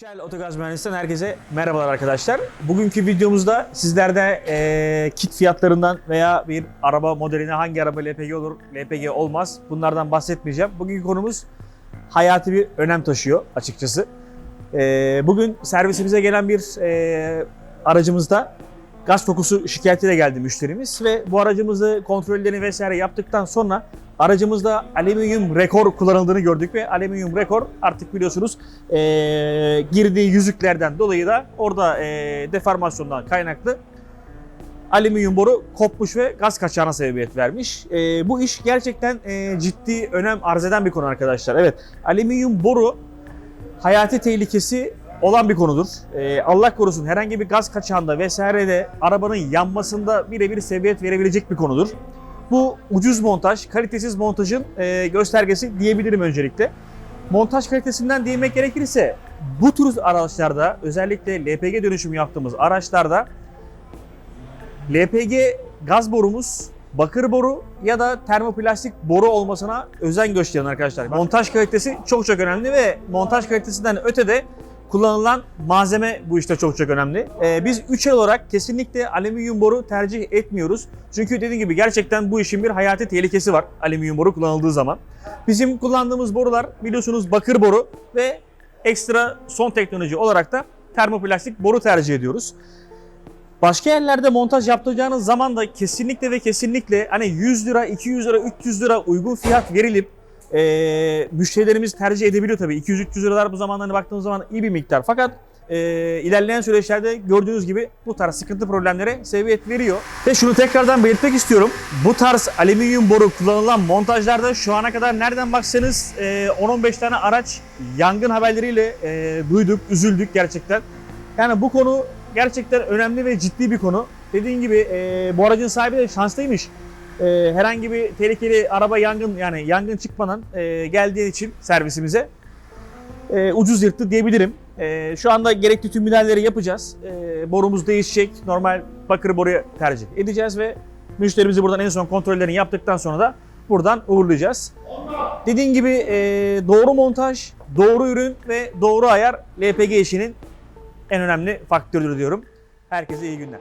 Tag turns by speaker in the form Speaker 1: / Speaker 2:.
Speaker 1: Shell Otogaz Mühendisliğinden herkese merhabalar arkadaşlar. Bugünkü videomuzda sizlerde eee, kit fiyatlarından veya bir araba modeline hangi araba LPG olur, LPG olmaz bunlardan bahsetmeyeceğim. Bugünkü konumuz hayati bir önem taşıyor açıkçası. Eee, bugün servisimize gelen bir eee, aracımızda gaz kokusu şikayetiyle geldi müşterimiz ve bu aracımızı kontrollerini vesaire yaptıktan sonra aracımızda alüminyum rekor kullanıldığını gördük ve alüminyum rekor artık biliyorsunuz eee, girdiği yüzüklerden dolayı da orada eee, deformasyondan kaynaklı alüminyum boru kopmuş ve gaz kaçağına sebebiyet vermiş. Eee, bu iş gerçekten eee, ciddi önem arz eden bir konu arkadaşlar. Evet, alüminyum boru hayati tehlikesi olan bir konudur. Eee, Allah korusun herhangi bir gaz kaçağında vesairede arabanın yanmasında birebir sebebiyet verebilecek bir konudur. Bu ucuz montaj, kalitesiz montajın eee, göstergesi diyebilirim öncelikle. Montaj kalitesinden değinmek gerekirse bu tür araçlarda özellikle LPG dönüşüm yaptığımız araçlarda LPG gaz borumuz bakır boru ya da termoplastik boru olmasına özen gösterin arkadaşlar. Montaj kalitesi çok çok önemli ve montaj kalitesinden ötede kullanılan malzeme bu işte çok çok önemli. Ee, biz 3 el olarak kesinlikle alüminyum boru tercih etmiyoruz. Çünkü dediğim gibi gerçekten bu işin bir hayati tehlikesi var alüminyum boru kullanıldığı zaman. Bizim kullandığımız borular biliyorsunuz bakır boru ve ekstra son teknoloji olarak da termoplastik boru tercih ediyoruz. Başka yerlerde montaj yaptıracağınız zaman da kesinlikle ve kesinlikle hani 100 lira, 200 lira, 300 lira uygun fiyat verilip eee müşterilerimiz tercih edebiliyor tabii. 200-300 liralar bu zamanlarına baktığımız zaman iyi bir miktar. Fakat eee, ilerleyen süreçlerde gördüğünüz gibi bu tarz sıkıntı problemlere sebebiyet veriyor. Ve şunu tekrardan belirtmek istiyorum. Bu tarz alüminyum boru kullanılan montajlarda şu ana kadar nereden baksanız eee, 10-15 tane araç yangın haberleriyle eee, duyduk, üzüldük gerçekten. Yani bu konu gerçekten önemli ve ciddi bir konu. Dediğim gibi eee, bu aracın sahibi de şanslıymış. Eee, herhangi bir tehlikeli araba yangın yani yangın çıkmadan eee, geldiği için servisimize eee, ucuz yırttı diyebilirim. Eee, şu anda gerekli tüm müdahaleleri yapacağız. Eee, borumuz değişecek. Normal bakır boruyu tercih edeceğiz ve müşterimizi buradan en son kontrollerini yaptıktan sonra da buradan uğurlayacağız. Dediğim gibi eee, doğru montaj, doğru ürün ve doğru ayar LPG işinin en önemli faktörüdür diyorum. Herkese iyi günler.